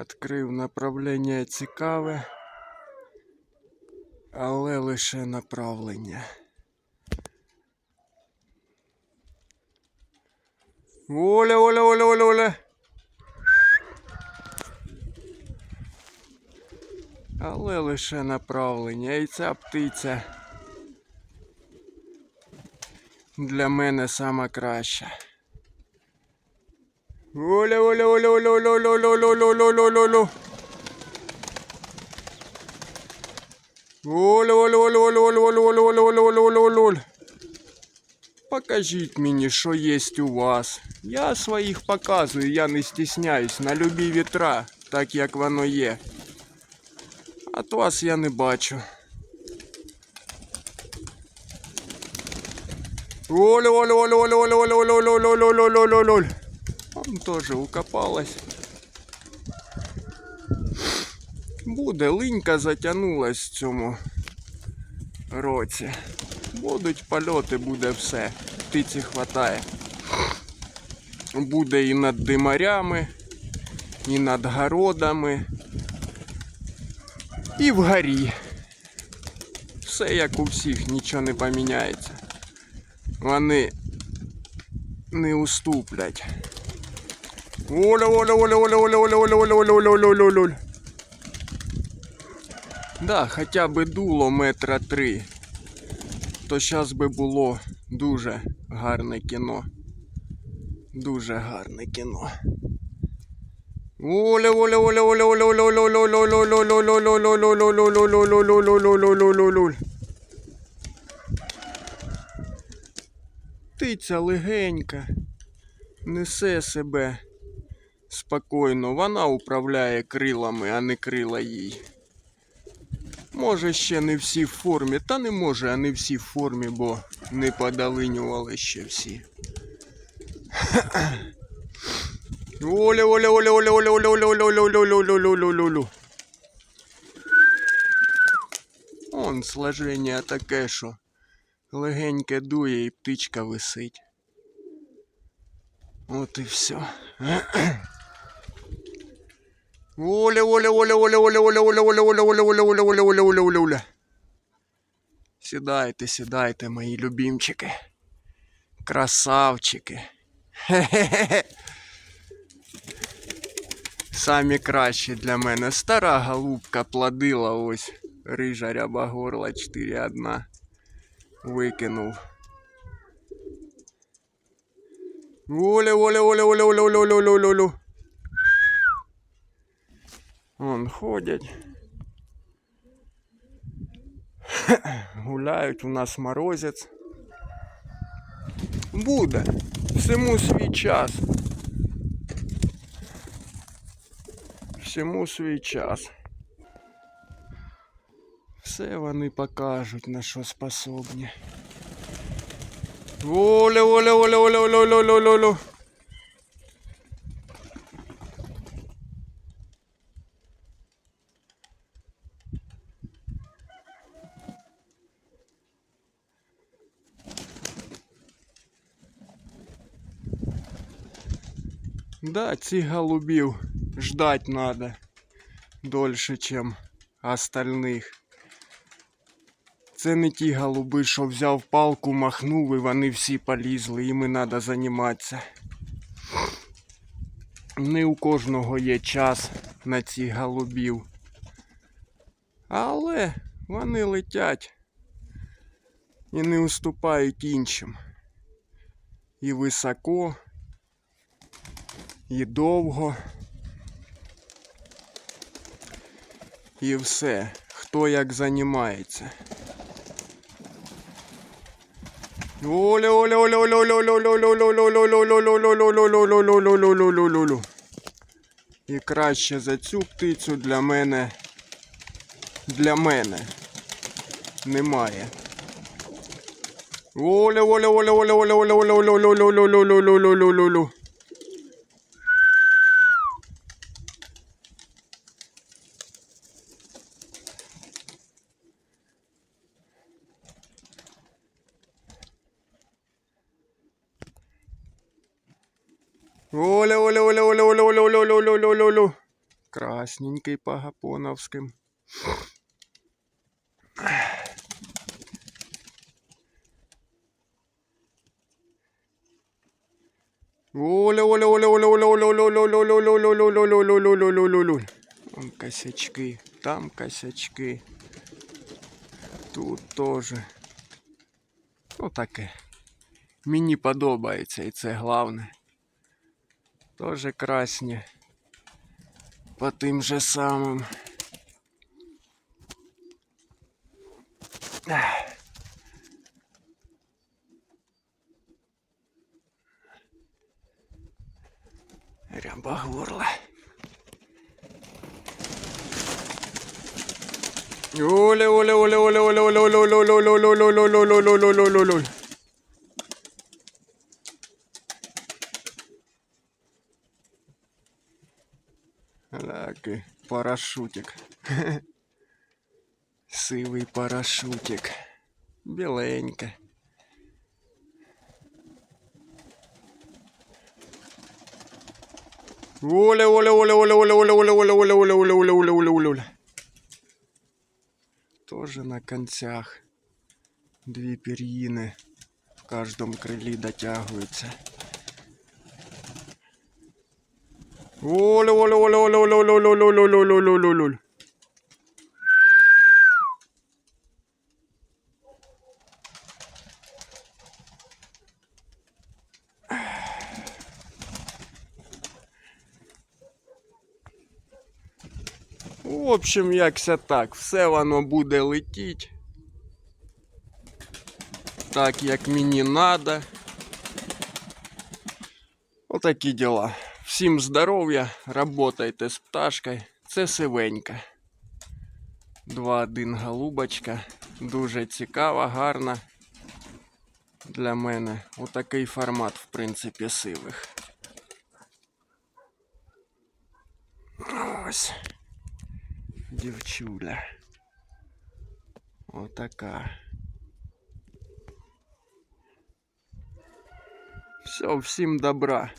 Відкрив направлення цікаве, але лише направлення. Оля, Оля, Оля, Оля, Оля. Але лише направлення. І ця птиця для мене сама краща. Оля, Оля, Оля, Оля, Оля, Оля, Оля, Оля, Оля, Оля, Оля, Оля, Оля. Оля, Оля, Оля, Оля, Оля, Оля, Оля, Оля, Оля, Оля, Оля, Оля, Оля. Покажіть мені, що є у вас. Я своїх показую, я не стісняюсь на любі вітра, так як воно є. От вас я не бачу. Оля, Оля, Оля, Оля, Оля, Оля, Оля, Оля, Оля, Оля, Оля, Оля, Оля, Оля. Он Тоже укопалась. Буде, линька затягнулась в цьому році. Будуть польоти, буде все. Птиці хватає. Буде і над димарями, і над городами, і вгорі. Все як у всіх, нічого не поміняється. Вони не уступлять. Оля, Оля, Оля, Оля, Оля, Оля, Оля, Оля, Оля, Оля, Оля, Оля, Оля. Да, хоча би дуло метра три. То зараз би було дуже гарне кіно. Дуже гарне кіно. Оля, Оля, Оля, Оля, Оля, Оля, Оля, Оля, Оля, Оля, Оля, Оля, Оля, Оля, Оля. Птиця легенька, несе себе спокійно. Вона управляє крилами, а не крила їй. Може, ще не всі в формі, та не може, а не всі в формі, бо не подалинювали ще всі. Оля, Оля, Оля, Оля, Оля, Оля, Оля, Оля, Оля, Оля, Оля, Оля, Оля, Оля, Оля. Он сложення таке, що легеньке дує і птичка висить. От і все. Оля, Оля, Оля, Оля, Оля, Оля, Оля, Оля, Оля, Оля, Оля, Оля, Оля, Оля, Оля, Оля, Оля. Сідайте, сідайте, мої любімчики. Красавчики. Хе-хе-хе. Самі кращі для мене. Стара голубка плодила ось. Рижа ряба горла 4-1. Викинув. Оля, Оля, Оля, Оля, Оля, Оля, Оля, Оля, Оля. Вон ходять. Гуляють у нас морозець. Буде. всему свій час. Всему свій час. Все вони покажуть на що способні. Оля, оля, оля, оля, оля, оля, оля, оля. Да, цих голубів ждать надо дольше, чем остальних. Це не ті голуби, що взяв палку, махнув і вони всі полізли, їми треба займатися. Не у кожного є час на цих голубів. Але вони летять і не уступають іншим. І високо, і довго. І все. Хто як займається. І краще за цю птицю для мене. Для мене немає. Оля, Оля, Оля, Оля, Оля, Оля, Оля, Оля, Оля, Оля, Оля, Оля, Оля, Оля, Оля, Оля, Оля. Оля, Оля, Оля, Оля, Оля, Оля, Оля, Оля, Оля, Оля, Оля. Красненький по гапоновським. Оля, оля, оля, оля, оля, оля, оля, оля, оля, оля, оля, оля, оля, оля, оля, оля, оля, оля, оля. Вон косячки, там косячки. Тут теж. Ну таке. Мені подобається і це головне. Тоже красні. По тим же самим. Ряба горла. Оля, оля, оля, оля, оля, оля, оля, оля, оля, оля, оля, оля, оля, оля, оля, оля, оля, оля, Такий парашутик. Сивий парашутик. Біленька. Оля, оля, оля, оля, оля, оля, оля, оля, оля, оля, оля, оля, оля, оля, оля, оля. Тоже на концях. Дві пір'їни в кожному крилі дотягуються. Оля, оля, оля, оля, оля, оля, оля, оля, оля, оля, оля, оля, оля, оля. В общем, якся так, все воно буде летіть. Так, як мені надо. Отакі діла. Всім здоров'я, работайте з пташкою. Це сивенька. 2-1 голубочка. Дуже цікава, гарна. Для мене. Отакий формат, в принципі, сивих. Ось. Дівчуля. Отака. Все, всім добра.